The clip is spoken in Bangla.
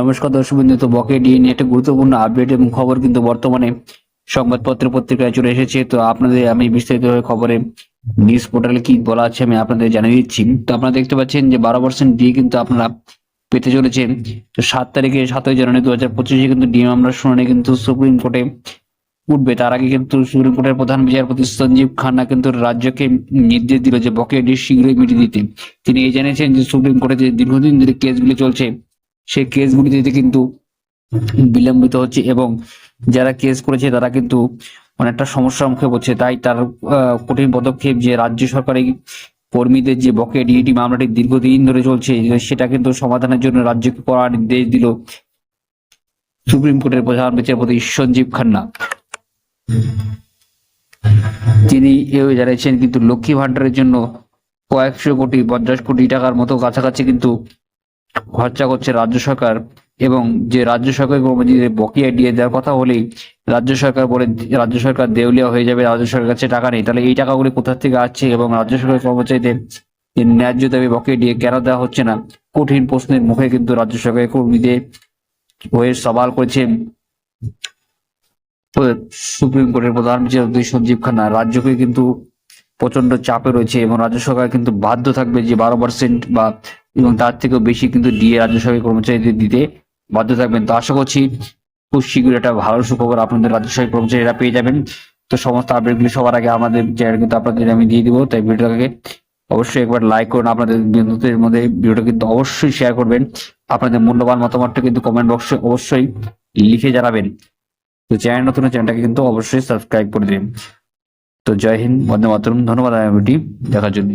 নমস্কার দর্শক বিন্দু তো বকে ডিএ নিয়ে একটা গুরুত্বপূর্ণ আপডেট এবং খবর কিন্তু বর্তমানে সংবাদপত্র পত্রিকায় চলে এসেছে। তো আপনাদের আমি বিস্তারিত খবরে নিউজ পোর্টালে কি বলা আছে আমি আপনাদের জানিয়ে দিচ্ছি। তো আপনারা দেখতে পাচ্ছেন যে বারো পার্সেন্ট ডি কিন্তু আপনারা পেতে চলেছেন। তো সাত তারিখে সাতই জানুয়ারি দু হাজার পঁচিশে কিন্তু ডিএ মামলার শুনানি কিন্তু সুপ্রিম কোর্টে উঠবে। তার আগে কিন্তু সুপ্রিম কোর্টের প্রধান বিচারপতি সঞ্জীব খান্না কিন্তু রাজ্যকে নির্দেশ দিল যে বকেয়া ডিএ শীঘ্রই মিটিয়ে দিতে। তিনি এই জানিয়েছেন যে সুপ্রিম কোর্টে যে দীর্ঘদিন ধরে কেসগুলি চলছে সেই কেসগুলিতে কিন্তু বিলম্বিত হচ্ছে এবং যারা কেস করেছে তারা কিন্তু অনেকটা সমস্যার মুখে পড়ছে। তাই তার কঠিন পদক্ষেপ যে রাজ্য সরকারি কর্মীদের যে বকেয়া ডিএটি মামলাটি দীর্ঘদিন ধরে চলছে, সেটা কিন্তু সমাধানের জন্য রাজ্যকে করার নির্দেশ দিল সুপ্রিম কোর্টের প্রধান বিচারপতি সঞ্জীব খান্না। তিনি এও জানিয়েছেন, কিন্তু লক্ষ্মী ভান্ডারের জন্য কয়েকশো কোটি, পঞ্চাশ কোটি টাকার মতো কাছাকাছি কিন্তু খরচা করছে রাজ্য সরকার এবং যে রাজ্য সরকার কর্মচারীদের বকেয়া দিয়ে দেওয়ার কথা হলেই রাজ্য সরকার বলে রাজ্য সরকার দেউলিয়া হয়ে যাবে, রাজ্য সরকারের কাছে টাকা নেই। তাহলে এই টাকাগুলি কোথা থেকে আসছে এবং রাজ্য সরকার কর্মচারীদের ন্যায্য দাবি বকেয়া দিয়ে কেন দেওয়া হচ্ছে না? কঠিন প্রশ্নের মুখে কিন্তু রাজ্য সরকারের কর্মীদের হয়ে সওয়াল করেছে সুপ্রিম কোর্টের প্রধান বিচারপতি সঞ্জীব খান্না। রাজ্যকে কিন্তু প্রচণ্ড চাপে রয়েছে এবং রাজ্য সরকার কিন্তু বাধ্য থাকবে যে বারো পার্সেন্ট বা এবং তার থেকেও বেশি কিন্তু ডিএ রাজ্য সরকারি কর্মচারীদের দিতে বাধ্য থাকবেন। তো আশা করছি খুব শীঘ্রই একটা ভালো সুখবর আপনাদের রাজ্য সরকারি কর্মচারীরা পেয়ে যাবেন। তো সমস্ত আপডেটগুলি সবার আগে আমাদের চ্যানেল কিন্তু আপনাদের আমি দিয়ে দিব। তাই ভিডিওটাকে অবশ্যই একবার লাইক করুন। আপনাদের বন্ধুদের মধ্যে ভিডিওটা কিন্তু অবশ্যই শেয়ার করবেন। আপনাদের মূল্যবান মতামতটা কিন্তু কমেন্ট বক্সে অবশ্যই লিখে জানাবেন। তো চ্যানেল নতুন চ্যানেলটাকে কিন্তু অবশ্যই সাবস্ক্রাইব করে দিন তো জয় হিন্দ, বন্দে মাতরম। ধন্যবাদ আইএমটি দেখার জন্য